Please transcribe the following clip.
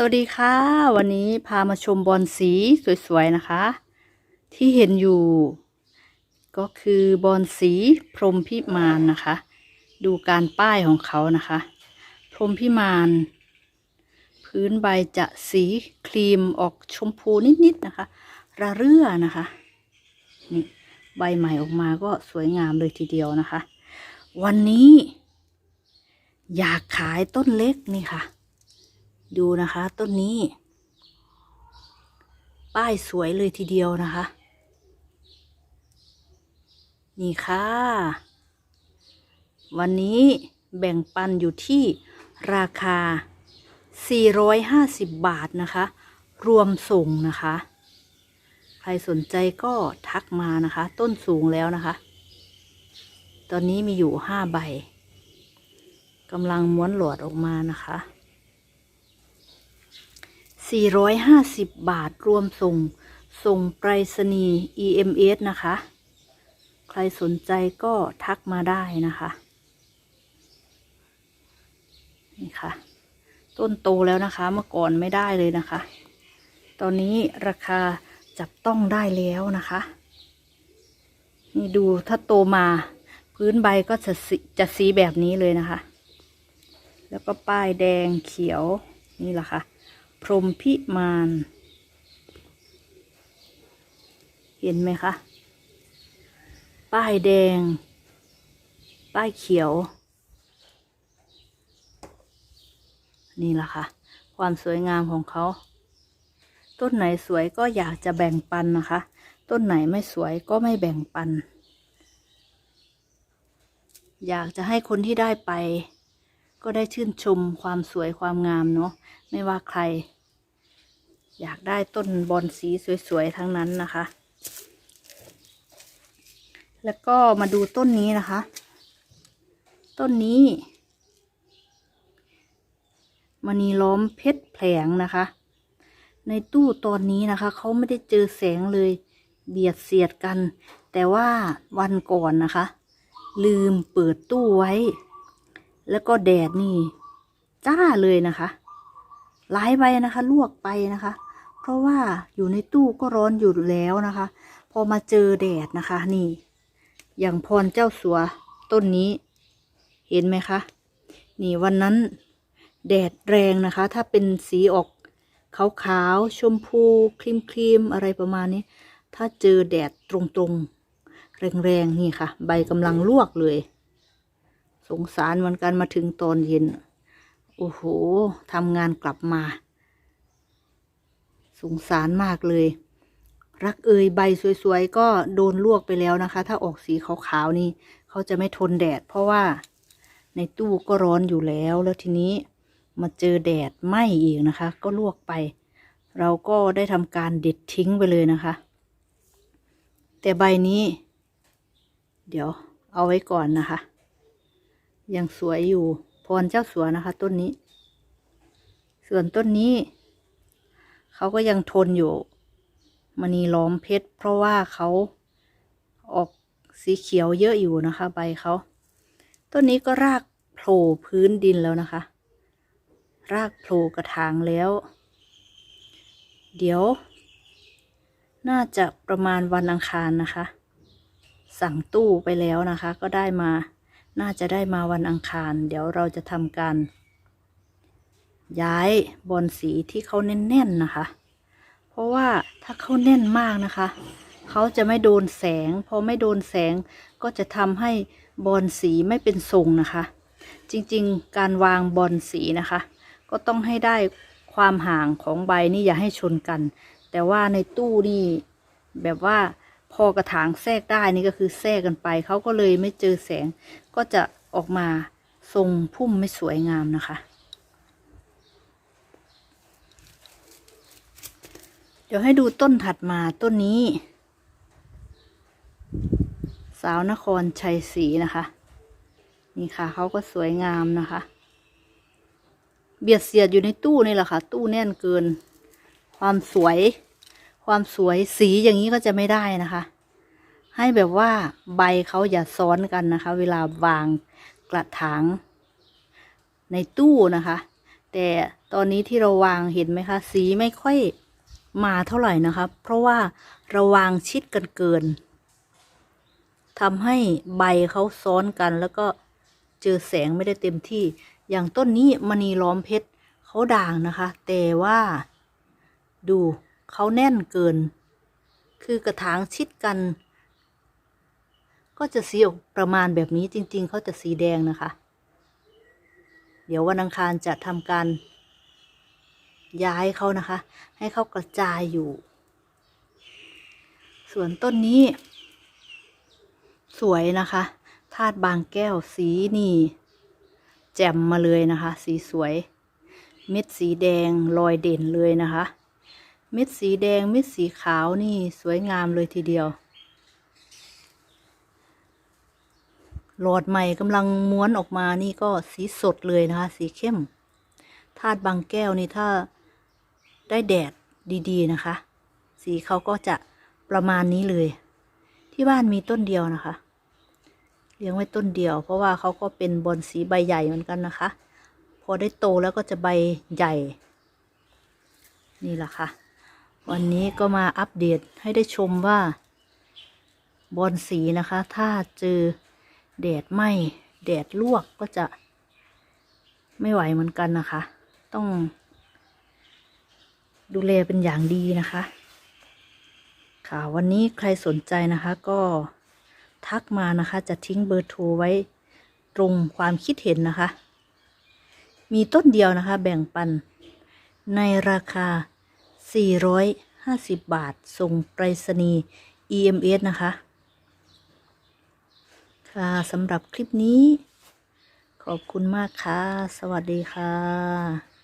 สวัสดีค่ะ วันนี้พามาชมบอลสีสวยๆนะคะ ที่เห็นอยู่ ก็คือบอลสีพรมพิมานนะคะ ดูการป้ายของเขานะคะ พรมพิมาน พื้นใบจะสีครีมออกชมพูนิดๆนะคะ ระเรื่อนะคะนี่ใบใหม่ออกมาก็สวยงามเลยทีเดียวนะคะ วันนี้ อยากขายต้นเล็กนี่ค่ะ ดูนะคะต้นนี้ ป้ายสวยเลยทีเดียวนะคะ นี่ค่ะ วันนี้แบ่งปันอยู่ที่ราคา 450 บาทนะคะ รวมส่งนะคะ ใครสนใจก็ทักมานะคะ ต้นสูงแล้วนะคะ ตอนนี้มีอยู่ 5 ใบกำลังม้วนหลอดออกมานะคะ 450 บาทรวมส่ง ส่งไปรษณีย์ EMS นะคะ ใครสนใจก็ทักมาได้นะคะ นี่ค่ะ ต้นโตแล้วนะคะ เมื่อก่อนไม่ได้เลยนะคะ ตอนนี้ราคาจับต้องได้แล้วนะคะ นี่ดูถ้าโตมาพื้นใบก็จะสีจะสีแบบนี้เลยนะคะ แล้วก็ป้ายแดงเขียวนี่แหละค่ะ พรมพิมาน เห็นไหมคะ ป้ายแดง ป้ายเขียว นี่แหละค่ะ ความสวยงามของเขา ต้นไหนสวยก็อยากจะแบ่งปันนะคะ ต้นไหนไม่สวยก็ไม่แบ่งปัน อยากจะให้คนที่ได้ไป ก็ได้ชื่นชมความสวยความงามเนาะไม่ว่าใคร อยากได้ต้นบอนสีสวยๆทั้งนั้นนะคะ แล้วก็มาดูต้นนี้นะคะ ต้นนี้มณีล้อมเพชรแผลงนะคะ ในตู้ตอนนี้นะคะเขาไม่ได้เจอแสงเลยเบียดเสียดกัน แต่ว่าวันก่อนนะคะ ลืมเปิดตู้ไว้ แล้วก็แดดนี่ จ้าเลยนะคะ หลายใบนะคะ ลวกไปนะคะ เพราะว่าอยู่ในตู้ก็ร้อนอยู่แล้วนะคะ พอมาเจอแดดนะคะ นี่ อย่างพรเจ้าสัวต้นนี้ เห็นไหมคะ นี่วันนั้นแดดแรงนะคะ ถ้าเป็นสีออกขาวๆชมพูครีมๆอะไรประมาณนี้ ถ้าเจอแดดตรงๆ แรงๆ นี่ค่ะ ใบกำลังลวกเลย สงสารเหมือนกันมาถึงตอนเย็น โอ้โหทำงานกลับมา สงสารมากเลย รักเอยใบสวยๆ ก็โดนลวกไปแล้วนะคะ ถ้าออกสีขาวๆนี่เขาจะไม่ทนแดด เพราะว่าในตู้ก็ร้อนอยู่แล้ว แล้วทีนี้มาเจอแดดไหม้อีกนะคะ ก็ลวกไป เราก็ได้ทำการเด็ดทิ้งไปเลยนะคะ แต่ใบนี้ เดี๋ยวเอาไว้ก่อนนะคะ ยังสวยอยู่ พรเจ้าสัวนะคะ ต้นนี้ ส่วนต้นนี้ เขาก็ยังทนอยู่มณีล้อมเพชร เพราะว่าเขาออกสีเขียวเยอะอยู่นะคะ ใบเขาต้นนี้ก็รากโผล่พื้นดินแล้วนะคะ รากโผล่กระถางแล้ว เดี๋ยว น่าจะประมาณวันอังคารนะคะ สั่งตู้ไปแล้วนะคะ ก็ได้มา น่าจะได้มาวันอังคาร เดี๋ยวเราจะทำการ ย้ายบอลสีที่เขาแน่นๆนะคะ เพราะว่าถ้าเขาแน่นมากนะคะ เขาจะไม่โดนแสง พอไม่โดนแสงก็จะทำให้บอลสีไม่เป็นทรงนะคะ จริงๆ การวางบอลสีนะคะ ก็ต้องให้ได้ความห่างของใบนี่อย่าให้ชนกัน แต่ว่าในตู้นี่แบบว่า พอกระถางแทรกได้นี่ก็คือแทรกกันไปเขาก็เลยไม่เจอแสง ก็จะออกมาทรงพุ่มไม่สวยงามนะคะ เดี๋ยวให้ดูต้นถัดมาต้นนี้ สาวนครชัยศรีนะคะ นี่ค่ะเขาก็สวยงามนะคะ เบียดเสียดอยู่ในตู้นี่แหละค่ะ ตู้แน่นเกิน ความสวย ความสวยสีอย่างนี้ก็จะไม่ได้นะคะ ให้แบบว่าใบเขาอย่าซ้อนกันนะคะ เวลาวางกระถางในตู้นะคะ แต่ตอนนี้ที่เราวางเห็นไหมคะ สีไม่ค่อยมาเท่าไหร่นะคะ เพราะว่าเราวางชิดกันเกินทำให้ใบเขาซ้อนกันแล้วก็เจอแสงไม่ได้เต็มที่ อย่างต้นนี้มณีล้อมเพชรเขาด่างนะคะ แต่ว่าดู เขาแน่นเกิน คือกระถางชิดกัน ก็จะสีออกประมาณแบบนี้จริง ๆ เขาจะสีแดงนะคะ เดี๋ยววันอังคารจะทำการ ย้ายเขานะคะ ให้เขากระจายอยู่ ส่วนต้นนี้ สวยนะคะธาตุบางแก้วสีนี่ แจ่มมาเลยนะคะ สีสวย เม็ดสีแดงลอยเด่นเลยนะคะ เม็ดสีแดงเม็ดสีขาวนี่สวยงามเลยทีเดียว หลอดใหม่กำลังม้วนออกมานี่ก็สีสดเลยนะคะ สีเข้มธาตุบางแก้วนี่ถ้าได้แดดดีๆนะคะ สีเขาก็จะประมาณนี้เลย ที่บ้านมีต้นเดียวนะคะเลี้ยงไว้ต้นเดียว เพราะว่าเขาก็เป็นบอนสีใบใหญ่เหมือนกันนะคะ พอได้โตแล้วก็จะใบใหญ่ นี่แหละค่ะ วันนี้ก็มาอัปเดตให้ได้ชมว่าบอนสีนะคะ ถ้าเจอแดดไหมแดดลวกก็จะ ไม่ไหวเหมือนกันนะคะ ต้อง ดูแลเป็นอย่างดีนะคะ ค่ะวันนี้ใครสนใจนะคะก็ทักมานะคะจะทิ้งเบอร์โทรไว้ตรงความคิดเห็นนะคะ มีต้นเดียวนะคะ แบ่งปันในราคา 450 บาท ส่งไปรษณีย์ EMS นะคะ ค่ะสำหรับคลิปนี้ ขอบคุณมากค่ะ สวัสดีค่ะ